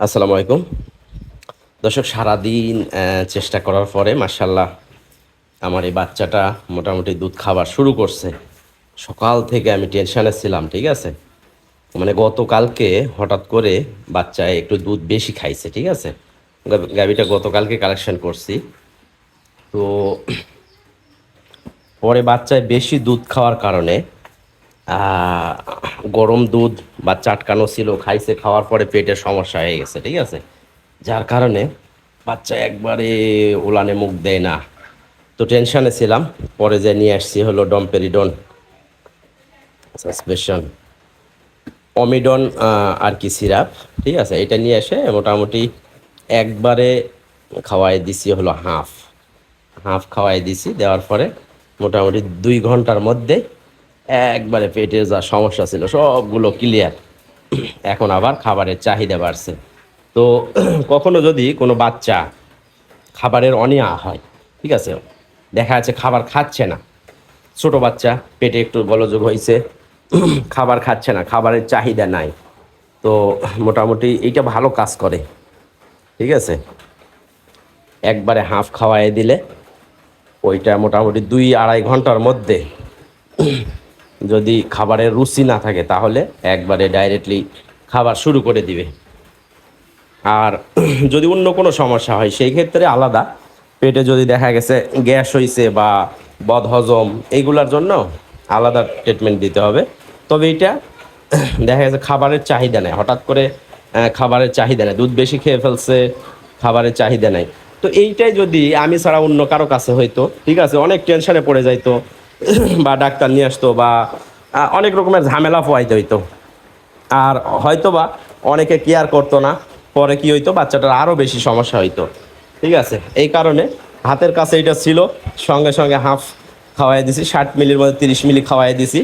আসসালামু আলাইকুম। দর্শক, সারাদিন চেষ্টা করার পরে মার্শাল্লাহ আমার এই বাচ্চাটা মোটামুটি দুধ খাবার শুরু করছে। সকাল থেকে আমি টেনশানে ছিলাম, ঠিক আছে? মানে গতকালকে হঠাৎ করে বাচ্চায় একটু দুধ বেশি খাইছে, ঠিক আছে? গা- গাভীটা গতকালকে কালেকশন করছি। তো পরে বাচ্চায় বেশি দুধ খাওয়ার কারণে গরম দুধ বা চাটকানো ছিল, খাইছে, খাওয়ার পরে পেটের সমস্যা হয়ে গেছে, ঠিক আছে? যার কারণে বাচ্চা একবারে উলানে মুখ দেয় না। তো টেনশনে ছিলাম, পরে যে নিয়ে আসছি হলো ডমপেরিডন সাসপেশন অমিডন আর কি সিরাপ, ঠিক আছে? এটা নিয়ে এসে মোটামুটি একবারে খাওয়াই দিছি হলো হাফ। হাফ খাওয়াই দিছি, দেওয়ার পরে মোটামুটি দুই ঘণ্টার মধ্যে একবারে পেটে যা সমস্যা ছিল, সবগুলো ক্লিয়ার এখন আবার খাবারের চাহিদা বাড়ছে। তো কখনো যদি কোনো বাচ্চা খাবারের অনিয়া হয়, ঠিক আছে? দেখা যাচ্ছে খাবার খাচ্ছে না। ছোট বাচ্চা পেটে একটু গোলযোগ হয়েছে খাবার খাচ্ছে না, খাবারের চাহিদা নাই। তো মোটামুটি এইটা ভালো কাজ করে, ঠিক আছে? একবারে হাফ খাওয়াই দিলে, ওইটা মোটামুটি দুই আড়াই ঘণ্টার মধ্যে যদি খাবারের রুচি না থাকে, তাহলে একবারে ডাইরেক্টলি খাবার শুরু করে দিবে। আর যদি অন্য কোনো সমস্যা হয়, সেই ক্ষেত্রে আলাদা। পেটে যদি দেখা গেছে গ্যাস হয়েছে বা বদহজম এইগুলার জন্য আলাদা ট্রিটমেন্ট দিতে হবে। তবে এটা দেখা গেছে খাবারের চাহিদা নেই। হঠাৎ করে খাবারের চাহিদা নেই। দুধ বেশি খেয়ে ফেলছে, খাবারের চাহিদা নেই। তো এইটাই যদি আমি ছাড়া অন্য কারও কাছে হইতো, ঠিক আছে, অনেক টেনশনে পড়ে যাইতো। বা ডাক্তার নিয়ে আসতো বা অনেক রকমের ঝামেলা পোয়াইতে হইতো। আর হয়তো বা অনেকে কেয়ার করতো না, পরে কি হইতো, বাচ্চাটার আরও বেশি সমস্যা হইতো। ঠিক আছে? এই কারণে হাতের কাছে এটা ছিল, সঙ্গে সঙ্গে হাফ খাওয়াই দিছি, ষাট মিলির মধ্যে তিরিশ মিলি খাওয়াই দিছি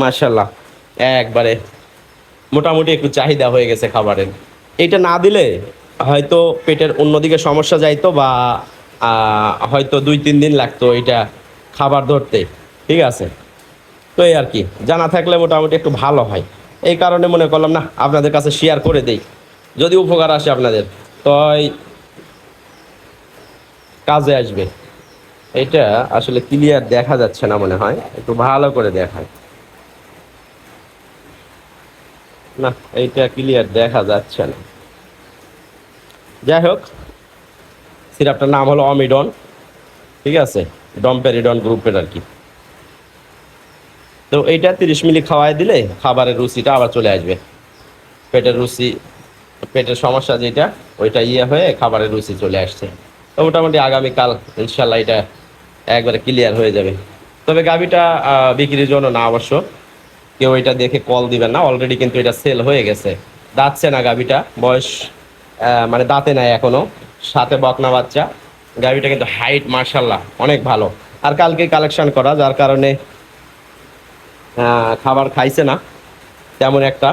মার্শাল্লাহ একবারে মোটামুটি একটু চাহিদা হয়ে গেছে খাবারের। এটা না দিলে হয়তো পেটের অন্যদিকে সমস্যা যাইতো বা হয়তো দুই তিন দিন লাগতো এটা খাবার ধরতে। ঠিক আছে। তো এই আর কি, জানা থাকলে মোটামুটি একটু ভালো হয়। এই কারণে মনে করলাম, না, আপনাদের কাছে শেয়ার করে দেই। যদি উপকার আসে আপনাদের। তই কাজে আসবে। এটা আসলে ক্লিয়ার দেখা যাচ্ছে না মনে হয়। একটু ভালো করে দেখায় না, এইটা ক্লিয়ার দেখা যাচ্ছে না। যাই হোক, সিরাপটার নাম হলো অমিডন। ঠিক আছে, ডমপেরিডন গ্রুপের আর কি। তো এইটা তিরিশ মিলি খাওয়াই দিলে খাবারের রুচিটা আবার চলে আসবে। পেটের রুচি, পেটের সমস্যা যেটা, ওইটা ইয়ে হয়ে খাবারের রুচি চলে আসছে। তো মোটামুটি আগামীকাল ইনশাল্লাহ এটা একবারে ক্লিয়ার হয়ে যাবে। তবে গাভিটা বিক্রির জন্য না অবশ্য। কেউ এটা দেখে কল দিবেন না অলরেডি কিন্তু এটা সেল হয়ে গেছে। দাঁতছে না গাভিটা, বয়স মানে দাঁতে নাই এখনও সাথে বকনা বাচ্চা, গাভিটা কিন্তু হাইট মার্শাল্লাহ অনেক ভালো। আর কালকে কালেকশন করা, যার কারণে খাবার খাইছে না, তেমন একটা।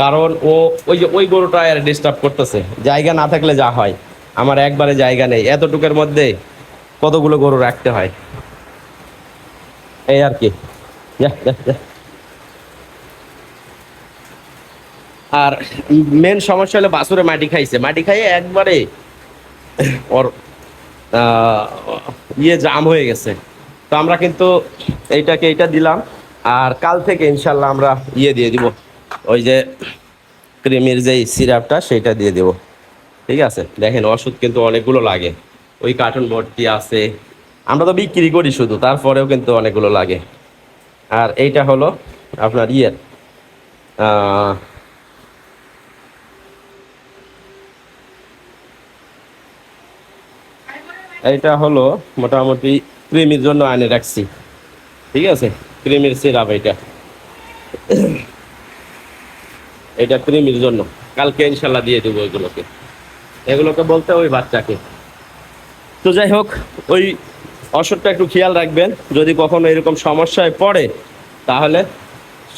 কারণ ও, ওই যে, ওই গরুটা আর ডিস্টার্ব করতেছে। জায়গা না থাকলে যা হয়। আমার একবারে জায়গা নেই। এতটুকের মধ্যে কতগুলো গরু রাখতে হয়? এই আর কি। আর মেন সমস্যা হলো বাসুরে মাটি খাইছে। মাটি খাইয়ে একবারে ওর ইয়ে জাম হয়ে গেছে। তো আমরা কিন্তু এইটাকে, এইটা দিলাম। আর কাল থেকে ইনশাল্লাহ আমরা ইয়ে দিয়ে দিব, ওই যে ক্রিমির যেই সিরাপটা সেটা দিয়ে দেব। ঠিক আছে? দেখেন ওষুধ কিন্তু অনেকগুলো লাগে। ওই কার্টুন ভর্তি আছে। আমরা তো বিক্রি করি শুধু, তারপরেও কিন্তু অনেকগুলো লাগে। আর এইটা হলো আপনার ইয়ের এইটা হলো মোটামুটি ক্রিমির জন্য আনে রাখছি। ঠিক আছে? ক্রিমির সিরাপ এটা। এটা ক্রিমির জন্য। কালকে ইনশাল্লাহ দিয়ে দেবো ওইগুলোকে এগুলোকে বলতে ওই বাচ্চাকে। তো যাই হোক, ওই ওষুধটা একটু খেয়াল রাখবেন। যদি কখনো এরকম সমস্যায় পড়ে, তাহলে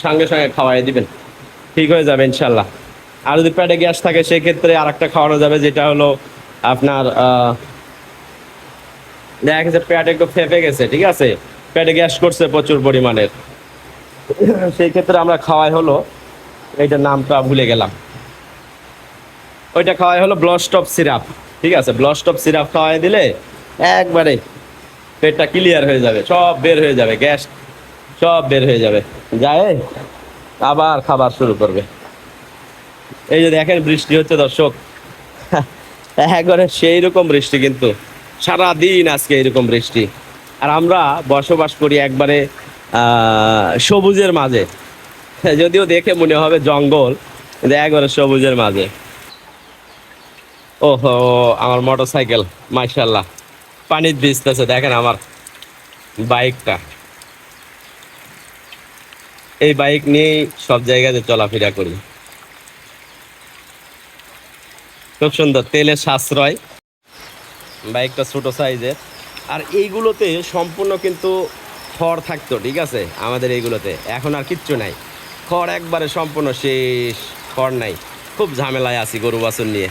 সঙ্গে সঙ্গে খাওয়াই দিবেন। ঠিক হয়ে যাবে ইনশাল্লাহ। আর যদি পেটে গ্যাস থাকে, সেক্ষেত্রে আর একটা খাওয়ানো যাবে, যেটা হলো আপনার দেখা গেছে পেট একটু ফেপে গেছে, ঠিক আছে? পেটে গ্যাস করছে প্রচুর পরিমাণের। সেই ক্ষেত্রে আমরা খাওয়াই হলো, এইটার নামটা ভুলে গেলাম। ওইটা খাওয়াই হলো ব্লস্টপ সিরাপ, ঠিক আছে? ব্লস্টপ সিরাপ খাওয়াই দিলে একবারে পেটটা ক্লিয়ার হয়ে যাবে, সব বের হয়ে যাবে, গ্যাস সব বের হয়ে যাবে। যায় আবার খাবার শুরু করবে। এই যে দেখেন বৃষ্টি হচ্ছে দর্শক। একবারে সেই রকম বৃষ্টি কিন্তু সারা দিন আজকে এইরকম বৃষ্টি। আর আমরা বসবাস করি একবারে সবুজের মাঝে। যদিও দেখে মনে হবে জঙ্গল, কিন্তু একবারে সবুজের মাঝে। ওহো, আমার মোটর সাইকেল মার্শাল্লাহ পানির ভিজতেছে দেখেন আমার বাইকটা। এই বাইক নিয়েই সব জায়গাতে চলাফেরা করি। খুব সুন্দর, তেলের সাশ্রয়। বাইকটা ছোট সাইজের। আর এইগুলোতে সম্পূর্ণ কিন্তু খড় থাকতো, ঠিক আছে? আমাদের এইগুলোতে। এখন আর কিচ্ছু নাই। খড় একবারে সম্পূর্ণ শেষ, খড় নাই। খুব ঝামেলায় আছি গরু বাছুর নিয়ে।